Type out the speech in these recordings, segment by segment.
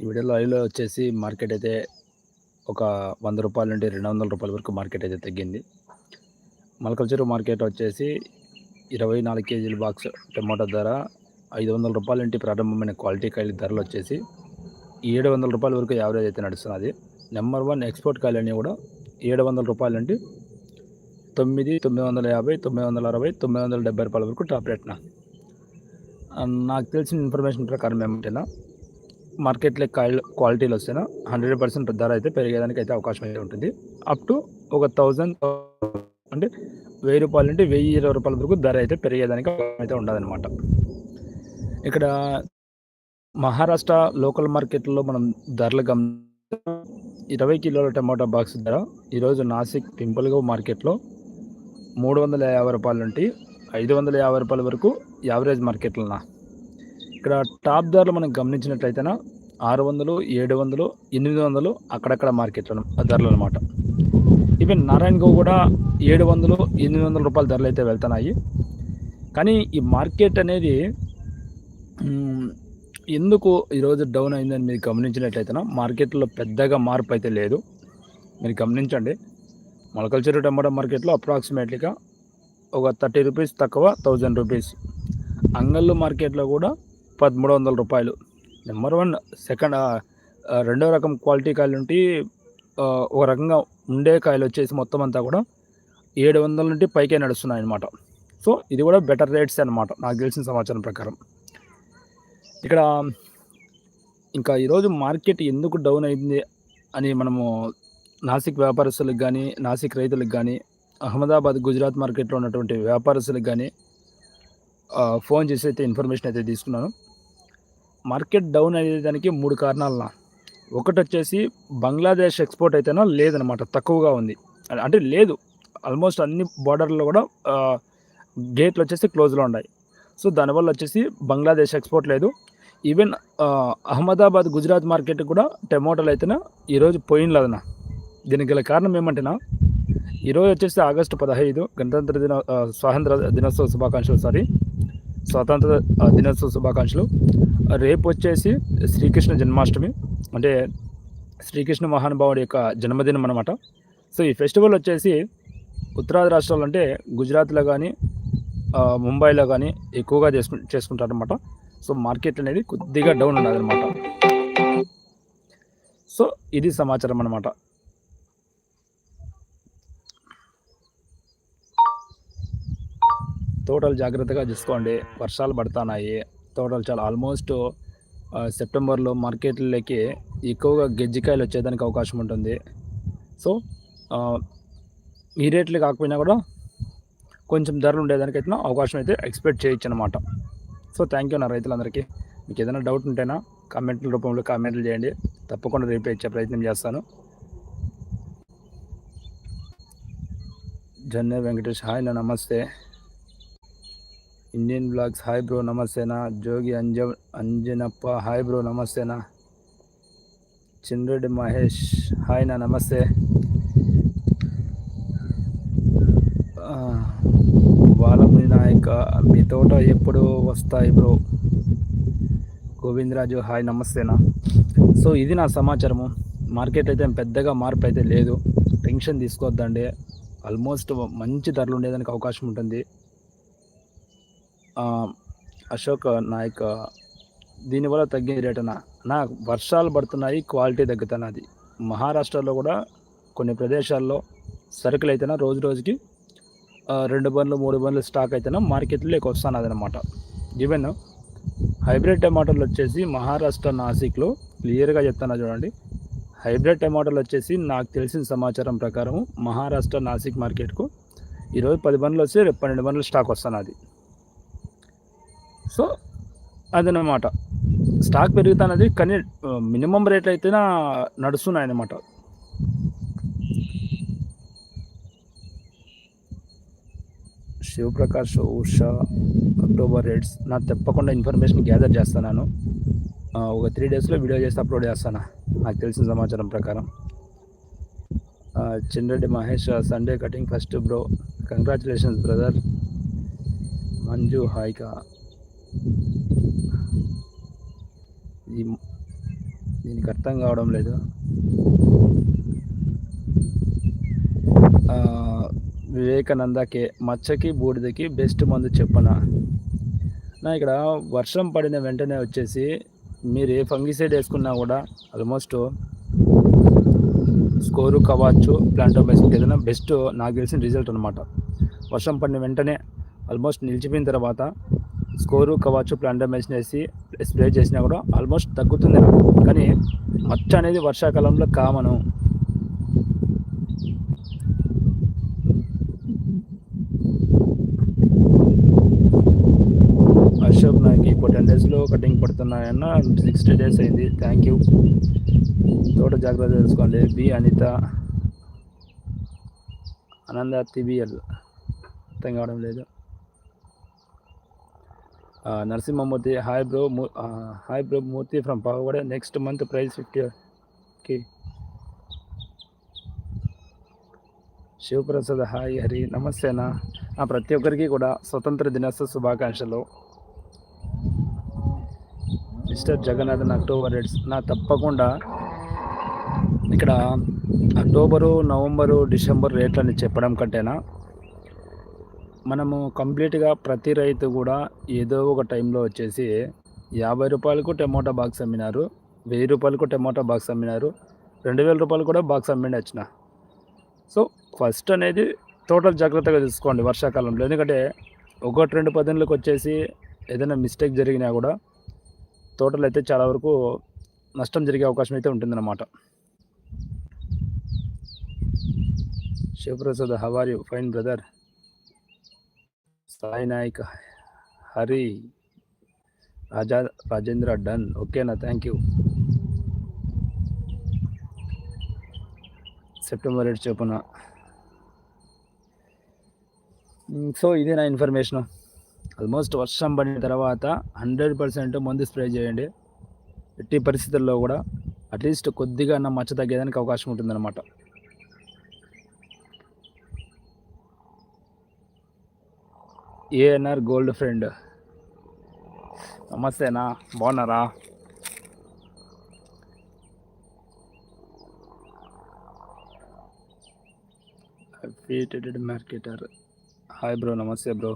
ఈ వీడియోలో ఐలో వచ్చేసి మార్కెట్ అయితే ఒక వంద రూపాయల నుండి రెండు వందల రూపాయల వరకు మార్కెట్ అయితే తగ్గింది. మలకల్చూరు మార్కెట్ వచ్చేసి ఇరవై నాలుగు కేజీల బాక్స్ టమాటో ధర ఐదు వందల రూపాయల నుండి ప్రారంభమైన క్వాలిటీ కాయల ధరలు వచ్చేసి ఏడు వందల రూపాయల వరకు యావరేజ్ అయితే నడుస్తున్నది. నెంబర్ వన్ ఎక్స్పోర్ట్ కాయలు అన్నీ కూడా ఏడు వందల రూపాయల నుండి తొమ్మిది తొమ్మిది వందల యాభై తొమ్మిది వందల అరవై తొమ్మిది వందల డెబ్బై రూపాయల వరకు టాప్ రేట్న. నాకు తెలిసిన ఇన్ఫర్మేషన్ ప్రకారం ఏమంటేనా మార్కెట్లో కాయలు క్వాలిటీలు వస్తేనా హండ్రెడ్ పర్సెంట్ ధర అయితే పెరిగేదానికి అయితే అవకాశం అయితే ఉంటుంది. అప్ టు ఒక థౌజండ్ అంటే వెయ్యి రూపాయల నుండి వెయ్యి ఇరవై రూపాయల వరకు ధర అయితే పెరిగేదానికి అయితే ఉండదన్నమాట. ఇక్కడ మహారాష్ట్ర లోకల్ మార్కెట్లో మనం ధరలు గమ ఇరవై కిలోల టమాటా బాక్స్ ధర ఈరోజు నాసిక్ పింపుల్గా మార్కెట్లో మూడు వందల యాభై రూపాయల నుండి ఐదు వందల యాభై రూపాయల వరకు యావరేజ్ మార్కెట్లనా ఇక్కడ టాప్ ధరలు మనం గమనించినట్లయితేనా ఆరు వందలు ఏడు వందలు ఎనిమిది వందలు అక్కడక్కడ మార్కెట్లు ధరలు అనమాట ఈవెన్ నారాయణగౌ కూడా ఏడు వందలు ఎనిమిది వందల రూపాయల ధరలు అయితే వెళ్తున్నాయి. కానీ ఈ మార్కెట్ అనేది ఎందుకు ఈరోజు డౌన్ అయిందని మీరు గమనించినట్లయితేనా మార్కెట్లో పెద్దగా మార్పు అయితే లేదు. మీరు గమనించండి. మొలకల్చరు టమాటా మార్కెట్లో అప్రాక్సిమేట్లీగా ఒక థర్టీ రూపీస్ తక్కువ థౌజండ్ రూపీస్. అంగళ్ళు మార్కెట్లో కూడా పదమూడు వందల రూపాయలు. నెంబర్ వన్ సెకండ్ రెండో రకం క్వాలిటీ కాయలు ఉంటే ఒక రకంగా ఉండే కాయలు వచ్చేసి మొత్తం అంతా కూడా ఏడు వందల నుండి పైకే నడుస్తున్నాయి అనమాట సో ఇది కూడా బెటర్ రేట్స్ అనమాట నాకు తెలిసిన సమాచారం ప్రకారం. ఇక్కడ ఇంకా ఈరోజు మార్కెట్ ఎందుకు డౌన్ అయింది అని మనము నాసిక్ వ్యాపారస్తులకు కానీ నాసిక్ రైతులకు కానీ అహ్మదాబాద్ గుజరాత్ మార్కెట్లో ఉన్నటువంటి వ్యాపారస్తులకు కానీ ఫోన్ చేసి అయితే ఇన్ఫర్మేషన్ అయితే తీసుకున్నాను. మార్కెట్ డౌన్ అయ్యేదానికి మూడు కారణాలన్నా. ఒకటి వచ్చేసి బంగ్లాదేశ్ ఎక్స్పోర్ట్ అయితేనో లేదనమాట తక్కువగా ఉంది. అంటే లేదు. ఆల్మోస్ట్ అన్ని బార్డర్లో కూడా గేట్లు వచ్చేసి క్లోజ్లో ఉన్నాయి. సో దానివల్ల వచ్చేసి బంగ్లాదేశ్ ఎక్స్పోర్ట్ లేదు. ఈవెన్ అహ్మదాబాద్ గుజరాత్ మార్కెట్ కూడా టమోటాలు అయితేనా ఈరోజు పోయినలేదన్న దీనికి గల కారణం ఏమంటేనా ఈరోజు వచ్చేసి ఆగస్టు పదహైదు గణతంత్ర దిన స్వాతంత్ర దినోత్సవ శుభాకాంక్షలు సారీ. స్వాతంత్ర దినోత్సవ శుభాకాంక్షలు. రేపు వచ్చేసి శ్రీకృష్ణ జన్మాష్టమి అంటే శ్రీకృష్ణ మహానుభావుడి యొక్క జన్మదినం అనమాట సో ఈ ఫెస్టివల్ వచ్చేసి ఉత్తరాది రాష్ట్రాలు అంటే గుజరాత్లో కానీ ముంబైలో కానీ ఎక్కువగా చేసుకు చేసుకుంటారనమాట సో మార్కెట్ అనేది కొద్దిగా డౌన్ ఉన్నది అనమాట సో ఇది సమాచారం అనమాట తోటలు జాగ్రత్తగా చూసుకోండి. వర్షాలు పడుతున్నాయి తోటలు చాలా ఆల్మోస్ట్ సెప్టెంబర్లో మార్కెట్లకి ఎక్కువగా గెజ్జికాయలు వచ్చేదానికి అవకాశం ఉంటుంది. సో ఈ రేట్లు కాకపోయినా కూడా కొంచెం ధరలు ఉండేదానికి అయితే అవకాశం అయితే ఎక్స్పెక్ట్ చేయొచ్చు అనమాట సో థ్యాంక్ యూ నా రైతులందరికీ. మీకు ఏదైనా డౌట్ ఉంటేనా కామెంట్ల రూపంలో కామెంట్లు చేయండి. తప్పకుండా రిప్లై ఇచ్చే ప్రయత్నం చేస్తాను. జన్య వెంకటేష్ హాయ్ నా నమస్తే. ఇండియన్ బ్లాగ్స్ హాయ్ బ్రో నమస్తేనా జోగి అంజ అంజనప్ప హాయ్ బ్రో నమస్తేనా చంద్రుడి మహేష్ హాయ్ నా నమస్తే బాలముని నాయక మీ తోట ఎప్పుడు వస్తాయి బ్రో గోవిందరాజు హాయ్ నమస్తేనా సో ఇది నా సమాచారము. మార్కెట్ అయితే పెద్దగా మార్పు అయితే లేదు. టెన్షన్ తీసుకోవద్దండి. ఆల్మోస్ట్ మంచి ధరలు ఉండేదానికి అవకాశం ఉంటుంది. అశోక్ నాయక్ దీనివల్ల తగ్గిన రేటన నా వర్షాలు పడుతున్నాయి క్వాలిటీ తగ్గుతున్నది మహారాష్ట్రలో కూడా కొన్ని ప్రదేశాల్లో సరుకులు అయితేనా రోజు రోజుకి రెండు బండ్లు మూడు బండ్లు స్టాక్ అయితేనా మార్కెట్లో ఎక్కువ వస్తున్నది అనమాట ఈవెన్ హైబ్రిడ్ టమాటాలు వచ్చేసి మహారాష్ట్ర నాసిక్లో క్లియర్గా చెప్తున్నా చూడండి. హైబ్రిడ్ టమాటాలు వచ్చేసి నాకు తెలిసిన సమాచారం ప్రకారం మహారాష్ట్ర నాసిక్ మార్కెట్కు ఈరోజు పది బండ్లు వస్తే రేపు పన్నెండు బండ్లు స్టాక్ వస్తున్నది సో అదనమాట స్టాక్ పెరుగుతున్నది కానీ మినిమం రేట్లు అయితేనే నడుస్తున్నాయి అన్నమాట శివప్రకాష్ ఉషా అక్టోబర్ రేట్స్ నా తప్పకుండా ఇన్ఫర్మేషన్ గ్యాదర్ చేస్తున్నాను. ఒక త్రీ డేస్లో వీడియో చేసి అప్లోడ్ చేస్తాను? నాకు తెలిసిన సమాచారం ప్రకారం. ఆ, Chinnareddy Mahesh Sunday cutting first bro. Congratulations brother. Manju హాయిగా ఇది దీనికి అర్థం కావడం లేదు. ఆ, వివేకానందకే మచ్చకి బూడిదకి బెస్ట్ మందు చెప్పనా? నా ఇక్కడ వర్షం పడిన వెంటనే వచ్చేసి మీరు ఏ ఫంగిసైడ్ వేసుకున్నా కూడా ఆల్మోస్ట్ స్కోరు కవచ్చు ప్లాంటోమైసిన్కి ఏదైనా బెస్ట్ నాకు తెలిసిన రిజల్ట్ అనమాట వర్షం పడిన వెంటనే ఆల్మోస్ట్ నిలిచిపోయిన తర్వాత స్కోరు కవచ్చు ప్లాంటోమైసిన్ వేసి స్ప్రే చేసినా కూడా ఆల్మోస్ట్ తగ్గుతుంది. కానీ మచ్చ అనేది వర్షాకాలంలో కామను. అశోక్ నాకు ఇప్పుడు టెన్ డేస్లో కటింగ్ పడుతున్నాయన్న సిక్స్టీ డేస్ అయింది. Thank you. తోట జాగ్రత్త తెలుసుకోండి. బి అనిత ఆనంద తిబిఎల్ అర్థం కావడం లేదు. Narasimhamurthy. Hi bro hi bro Murthy from Pavagada next month price fifty కి శివప్రసాద్ హాయ్ హరి నమస్తేనా ఆ, ప్రతి ఒక్కరికి కూడా స్వతంత్ర దినోత్సవ శుభాకాంక్షలు. మిస్టర్ జగన్నాథన్ అక్టోబర్ ఎయిట్స్ నా తప్పకుండా ఇక్కడ అక్టోబరు నవంబరు డిసెంబర్ రేట్లని చెప్పడం కంటేనా? మనము కంప్లీట్గా ప్రతి రైతు కూడా ఏదో ఒక టైంలో వచ్చేసి యాభై రూపాయలకు టమోటా బాక్స్ అమ్మినారు వెయ్యి రూపాయలకు టమోటా బాక్స్ అమ్మినారు రెండు వేల రూపాయలు కూడా బాక్స్ అమ్మిండి వచ్చిన. సో ఫస్ట్ అనేది టోటల్ జాగ్రత్తగా తీసుకోండి వర్షాకాలంలో. ఎందుకంటే ఒకటి రెండు పదిహేనులకు వచ్చేసి ఏదైనా మిస్టేక్ జరిగినా కూడా తోటలు అయితే చాలా వరకు నష్టం జరిగే అవకాశం అయితే ఉంటుందన్నమాట. Shivaprasad how are you fine brother Sai Nayak Hari Raja Rajendra done. ఓకేనా థ్యాంక్ యూ. సెప్టెంబర్ ఎయిట్ చొప్పున. సో ఇదే నా ఇన్ఫర్మేషన్. ఆల్మోస్ట్ వర్షం పడిన తర్వాత హండ్రెడ్ పర్సెంట్ మందు స్ప్రే చేయండి. ఎట్టి పరిస్థితుల్లో కూడా అట్లీస్ట్ కొద్దిగా నా మచ్చ తగ్గేదానికి అవకాశం ఉంటుందన్నమాట. ఏఎన్ఆర్ గోల్డ్ ఫ్రెండ్ నమస్తేనా బాగున్నారా ఫీటెడ్ మార్కెటర్ హాయ్ బ్రో నమస్తే bro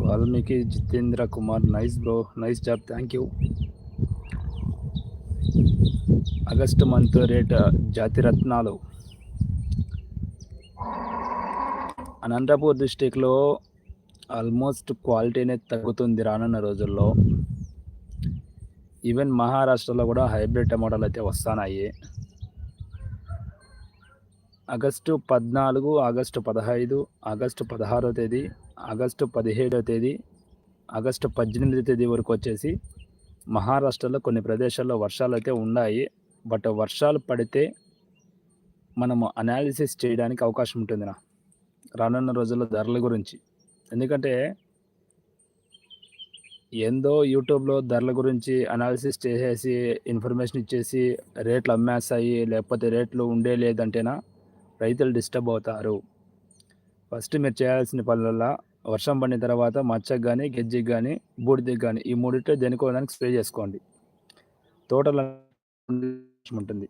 Valmiki Jitendra Kumar nice bro nice job thank you August month rate జాతి రత్నాలు అనంతపూర్ డిస్టిక్లో ఆల్మోస్ట్ క్వాలిటీ అనేది తగ్గుతుంది రానున్న రోజుల్లో. ఈవెన్ మహారాష్ట్రలో కూడా హైబ్రిడ్ టమాటాలు అయితే వస్తున్నాయి ఆగస్టు పద్నాలుగు ఆగస్టు పదహైదు ఆగస్టు పదహారో తేదీ ఆగస్టు పదిహేడో తేదీ ఆగస్టు పద్దెనిమిదో తేదీ వరకు వచ్చేసి మహారాష్ట్రలో కొన్ని ప్రదేశాల్లో వర్షాలు అయితే ఉన్నాయి. బట్ వర్షాలు పడితే మనము అనాలిసిస్ చేయడానికి అవకాశం ఉంటుంది నా రానున్న రోజుల్లో ధరల గురించి. ఎందుకంటే ఏందో యూట్యూబ్లో ధరల గురించి అనాలిసిస్ చేసేసి ఇన్ఫర్మేషన్ ఇచ్చేసి రేట్లు అమ్మేస్తాయి లేకపోతే రేట్లు ఉండే లేదంటేనా రైతులు డిస్టర్బ్ అవుతారు. ఫస్ట్ మీరు చేయాల్సిన పనులలో వర్షం పడిన తర్వాత మచ్చకు కానీ గెజ్జికి కానీ బూడిదకి కానీ ఈ మూడిట్లో దేనికో దానికి స్ప్రే చేసుకోండి. తోటలో ఉంటుంది.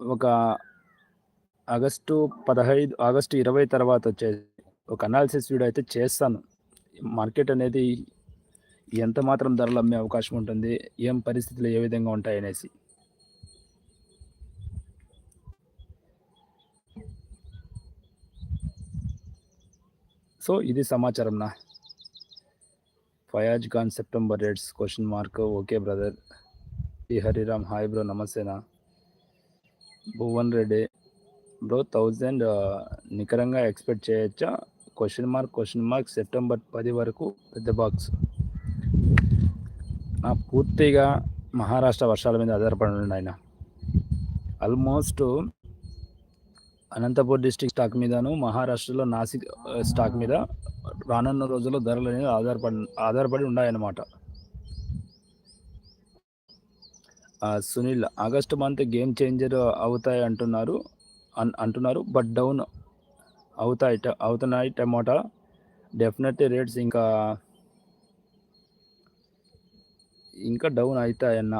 ఒక ఆగస్టు పదహైదు ఆగస్టు ఇరవై తర్వాత వచ్చేసి ఒక అనాలిసిస్ వీడియో అయితే చేస్తాను. మార్కెట్ అనేది ఎంత మాత్రం ధరలు అమ్మే అవకాశం ఉంటుంది ఏం పరిస్థితులు ఏ విధంగా ఉంటాయి అనేసి. సో ఇది సమాచారం నా. Fayaz Khan September rates question mark okay brother. ఈ హరిరామ్ హాయ్ బ్రో నమస్తేనా భువన్ రెడ్డి బ్రో థౌజండ్ నికరంగా ఎక్స్పెక్ట్ చేయొచ్చా? Question mark question mark September పది వరకు పెద్ద బాక్స్ నా పూర్తిగా మహారాష్ట్ర వర్షాల మీద ఆధారపడి ఉండి ఆయన ఆల్మోస్ట్ అనంతపూర్ డిస్టిక్ స్టాక్ మీదను మహారాష్ట్రలో నాసిక్ స్టాక్ మీద రానున్న రోజుల్లో ధరలు అనేది ఆధారపడి ఆధారపడి ఉన్నాయన్నమాట. Sunil August month game changer అవుతాయి అంటున్నారు. అంటున్నారు. బట్ డౌన్ అవుతాయి అవుతున్నాయి టమాటా. డెఫినెట్లీ రేట్స్ ఇంకా ఇంకా డౌన్ అవుతాయన్న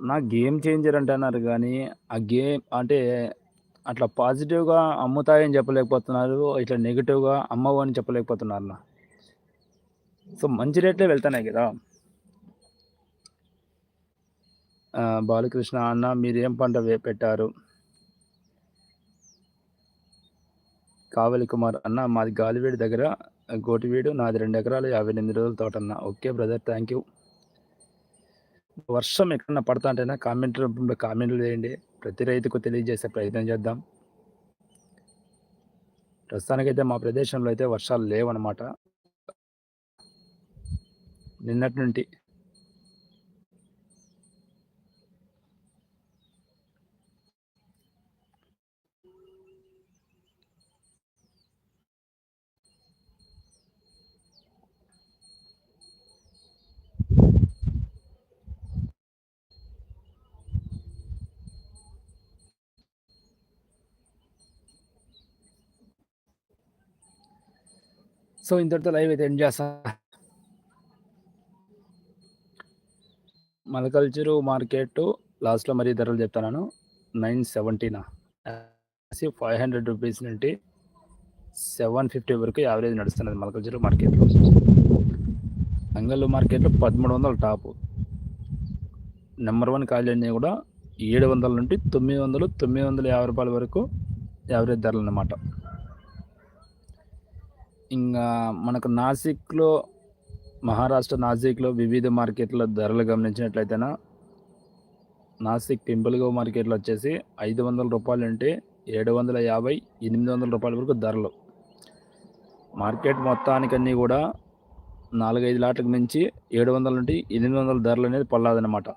నా గేమ్ చేంజర్ అంటున్నారు కానీ ఆ గేమ్ అంటే అట్లా పాజిటివ్గా అమ్ముతాయని చెప్పలేకపోతున్నారు. ఇట్లా నెగిటివ్గా అమ్మవు అని చెప్పలేకపోతున్నారు అన్న సో మంచి రేట్లే వెళ్తున్నాయి కదా ఆ, బాలకృష్ణ అన్న మీరు ఏం పంట వే- పెట్టారు? కావలి కుమార్ అన్న మాది గాలివీడి దగ్గర గోటివీడు నాది రెండు ఎకరాలు యాభై ఎనిమిది రోజుల తోట అన్న. Okay brother thank you. వర్షం ఎక్కడన్నా పడతా అంటేనా కామెంట్ రూపంలో కామెంట్లు వేయండి. ప్రతి రైతుకు తెలియజేసే ప్రయత్నం చేద్దాం. ప్రస్తుతానికైతే మా ప్రదేశంలో అయితే వర్షాలు లేవన్నమాట. నిన్నటి నుండి సో ఇంతటితో లైవ్ అయితే ఎండ్ చేస్తా. మలకల్చరు మార్కెట్ లాస్ట్లో మరీ ధరలు చెప్తాను నైన్ సెవెంటీనా? ఫైవ్ హండ్రెడ్ రూపీస్ నుండి సెవెన్ ఫిఫ్టీ వరకు యావరేజ్ నడుస్తున్నది మలకల్చరు మార్కెట్లో అంగళ్ళు మార్కెట్లో పదమూడు వందలు టాపు. నెంబర్ వన్ కాయలన్నీ కూడా ఏడు వందల నుండి తొమ్మిది వందలు తొమ్మిది వందల యాభై రూపాయల వరకు యావరేజ్ ధరలు అన్నమాట. ఇంకా మనకు నాసిక్లో మహారాష్ట్ర నాసిక్లో వివిధ మార్కెట్ల ధరలు గమనించినట్లయితేనా నాసిక్ పింపుల్గో మార్కెట్లో వచ్చేసి ఐదు వందల రూపాయలు అంటే ఏడు వందల యాభై ఎనిమిది వందల రూపాయల వరకు ధరలు. మార్కెట్ మొత్తానికన్నీ కూడా నాలుగైదు లాట్లకు మించి ఏడు వందల నుండి ఎనిమిది వందల ధరలు అనేది పల్లాదన్నమాట.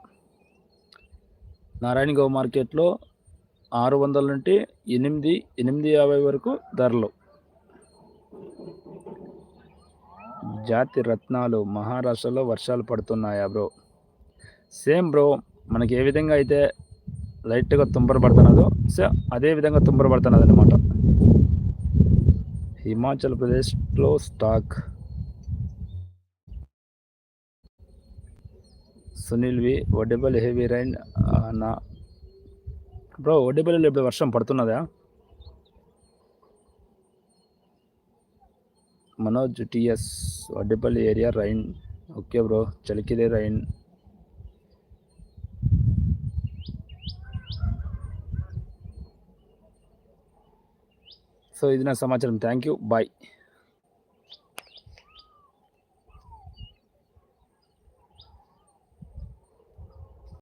నారాయణ మార్కెట్లో ఆరు వందల నుండి ఎనిమిది ఎనిమిది యాభై వరకు ధరలు. జాతి రత్నాలు మహారాష్ట్రలో వర్షాలు పడుతున్నాయా బ్రో? Same bro. మనకి ఏ విధంగా అయితే లైట్గా తుంపర పడుతున్నదో సో అదే విధంగా తుంపర పడుతున్నది అనమాట హిమాచల్ ప్రదేశ్లో స్టాక్. సునీల్ వి ఒడెబల్ హెవీ రైన్ నా బ్రో ఒడెబల్ ఇప్పుడు వర్షం పడుతున్నదా? Manoj TS Vaddepalli area rain. Okay bro. చలికిదే rain. So ఇది నా సమాచారం. Thank you. బాయ్.